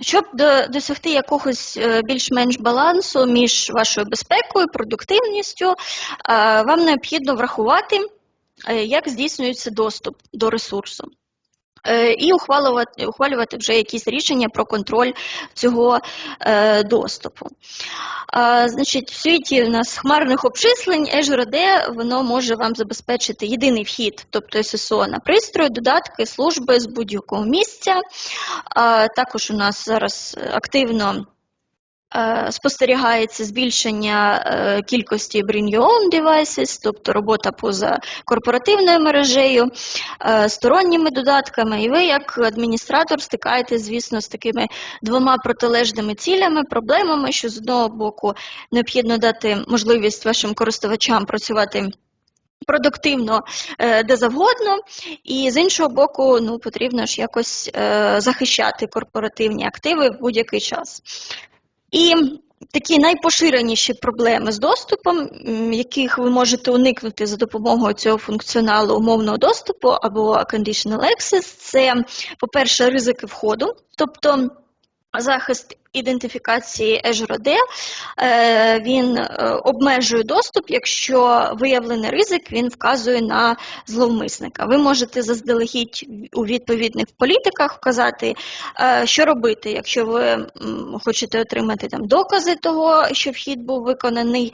Щоб досягти якогось е, більш-менш балансу між вашою безпекою, продуктивністю, е, вам необхідно врахувати, е, як здійснюється доступ до ресурсу. Е, І ухвалювати, ухвалювати вже якісь рішення про контроль цього е, доступу. Значить, в світі у нас хмарних обчислень Azure AD, воно може вам забезпечити єдиний вхід, тобто SSO на пристрої, додатки, служби з будь-якого місця. Також у нас зараз активно спостерігається збільшення е, кількості Bring Your Own Devices, тобто робота поза корпоративною мережею, е, сторонніми додатками. І ви, як адміністратор, стикаєтесь, звісно, з такими двома протилежними цілями, проблемами, що з одного боку необхідно дати можливість вашим користувачам працювати. Продуктивно е, де завгодно, і з іншого боку, ну потрібно ж якось е, захищати корпоративні активи в будь-який час. І такі найпоширеніші проблеми з доступом, яких ви можете уникнути за допомогою цього функціоналу умовного доступу або conditional access, це, по-перше, ризики входу, тобто захист ідентифікації AD, е, він е, обмежує доступ, якщо виявлений ризик, він вказує на зловмисника. Ви можете заздалегідь у відповідних політиках вказати, е, що робити, якщо ви хочете отримати там докази того, що вхід був виконаний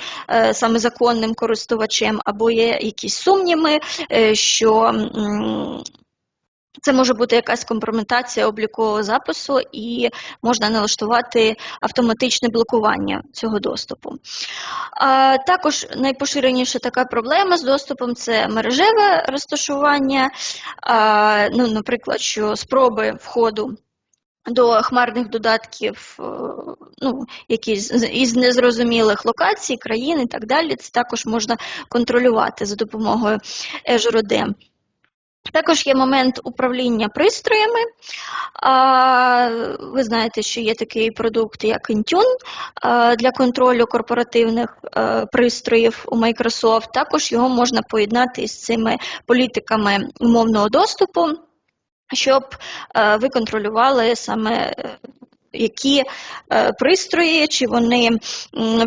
саме законним користувачем, або є якісь сумніви, що це може бути якась компрометація облікового запису, і можна налаштувати автоматичне блокування цього доступу. Також найпоширеніша така проблема з доступом це мережеве розташування, ну, наприклад, що спроби входу. До хмарних додатків, е, ну, які із незрозумілих локацій, країн і так далі, це також можна контролювати за допомогою Azure OD. Також є момент управління пристроями. Ви знаєте, що є такий продукт, як Intune для контролю корпоративних е, пристроїв у Microsoft. Також його можна поєднати з цими політиками умовного доступу, щоб е, ви контролювали саме. Які е, пристрої, чи вони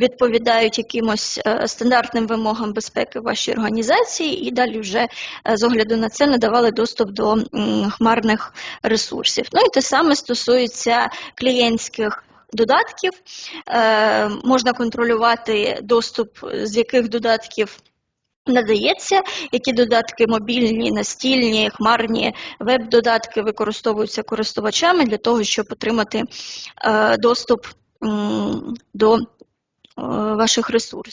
відповідають якимось е, стандартним вимогам безпеки вашої організації, і далі вже е, з огляду на це надавали доступ до хмарних ресурсів. Ну і те саме стосується клієнтських додатків. Можна контролювати доступ, з яких додатків. Надається, які додатки мобільні, настільні, хмарні веб-додатки використовуються користувачами для того, щоб отримати е, доступ до е, ваших ресурсів.